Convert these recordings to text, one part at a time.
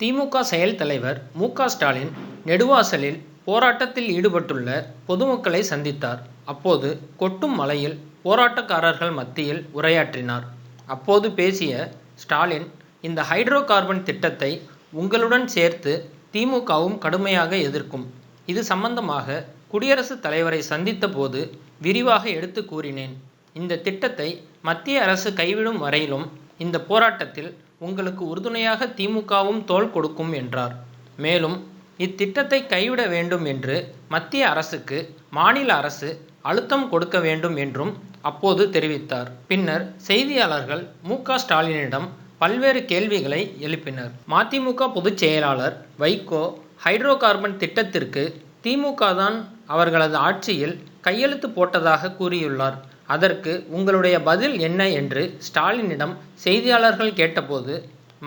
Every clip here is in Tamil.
திமுக செயல் தலைவர் மு ஸ்டாலின் நெடுவாசலில் போராட்டத்தில் ஈடுபட்டுள்ள பொதுமக்களை சந்தித்தார். அப்போது கொட்டும் மழையில் போராட்டக்காரர்கள் மத்தியில் உரையாற்றினார். அப்போது பேசிய ஸ்டாலின் இந்த ஹைட்ரோ கார்பன் திட்டத்தை உங்களுடன் சேர்த்து திமுகவும் கடுமையாக எதிர்க்கும். இது சம்பந்தமாக குடியரசுத் தலைவரை சந்தித்த போது விரிவாக எடுத்து கூறினேன். இந்த திட்டத்தை மத்திய அரசு கைவிடும் வரையிலும் இந்த போராட்டத்தில் உங்களுக்கு உறுதுணையாக திமுகவும் தோள் கொடுக்கும் என்றார். மேலும் இத்திட்டத்தை கைவிட வேண்டும் என்று மத்திய அரசுக்கு மாநில அரசு அழுத்தம் கொடுக்க வேண்டும் என்றும் அப்போது தெரிவித்தார். பின்னர் செய்தியாளர்கள் மு. க. ஸ்டாலினிடம் பல்வேறு கேள்விகளை எழுப்பினர். மதிமுக பொதுச் செயலாளர் வைகோ ஹைட்ரோ கார்பன் திட்டத்திற்கு திமுக தான் அவர்களது ஆட்சியில் கையெழுத்து போட்டதாக கூறியுள்ளார். அதற்கு உங்களுடைய பதில் என்ன என்று ஸ்டாலினிடம் செய்தியாளர்கள் கேட்டபோது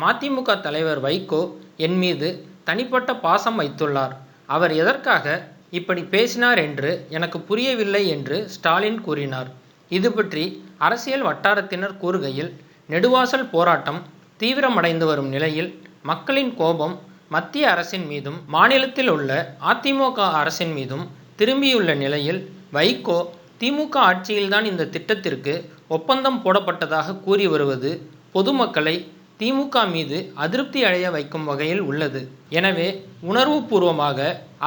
மதிமுக தலைவர் வைகோ என் மீது தனிப்பட்ட பாசம் வைத்துள்ளார். அவர் எதற்காக இப்படி பேசினார் என்று எனக்கு புரியவில்லை என்று ஸ்டாலின் கூறினார். இது பற்றி அரசியல் வட்டாரத்தினர் கூறுகையில் நெடுவாசல் போராட்டம் தீவிரமடைந்து வரும் நிலையில் மக்களின் கோபம் மத்திய அரசின் மீதும் மாநிலத்தில் உள்ள அதிமுக அரசின் மீதும் திரும்பியுள்ள நிலையில் வைகோ திமுக ஆட்சியில்தான் இந்த திட்டத்திற்கு ஒப்பந்தம் போடப்பட்டதாக கூறி வருவது பொதுமக்களை திமுக மீது அதிருப்தி அடைய வைக்கும் வகையில் உள்ளது. எனவே உணர்வுபூர்வமாக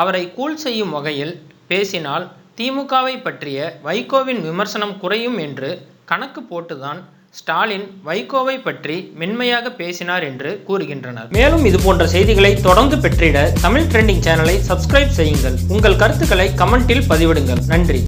அவரை கூல் செய்யும் வகையில் பேசினால் திமுகவை பற்றிய வைகோவின் விமர்சனம் குறையும் என்று கணக்கு போட்டுதான் ஸ்டாலின் வைகோவை பற்றி மென்மையாக பேசினார் என்று கூறுகின்றனர். மேலும் இது போன்ற செய்திகளை தொடர்ந்து பெற்றிட தமிழ் ட்ரெண்டிங் சேனலை சப்ஸ்கிரைப் செய்யுங்கள். உங்கள் கருத்துக்களை கமெண்டில் பதிவிடுங்கள். நன்றி.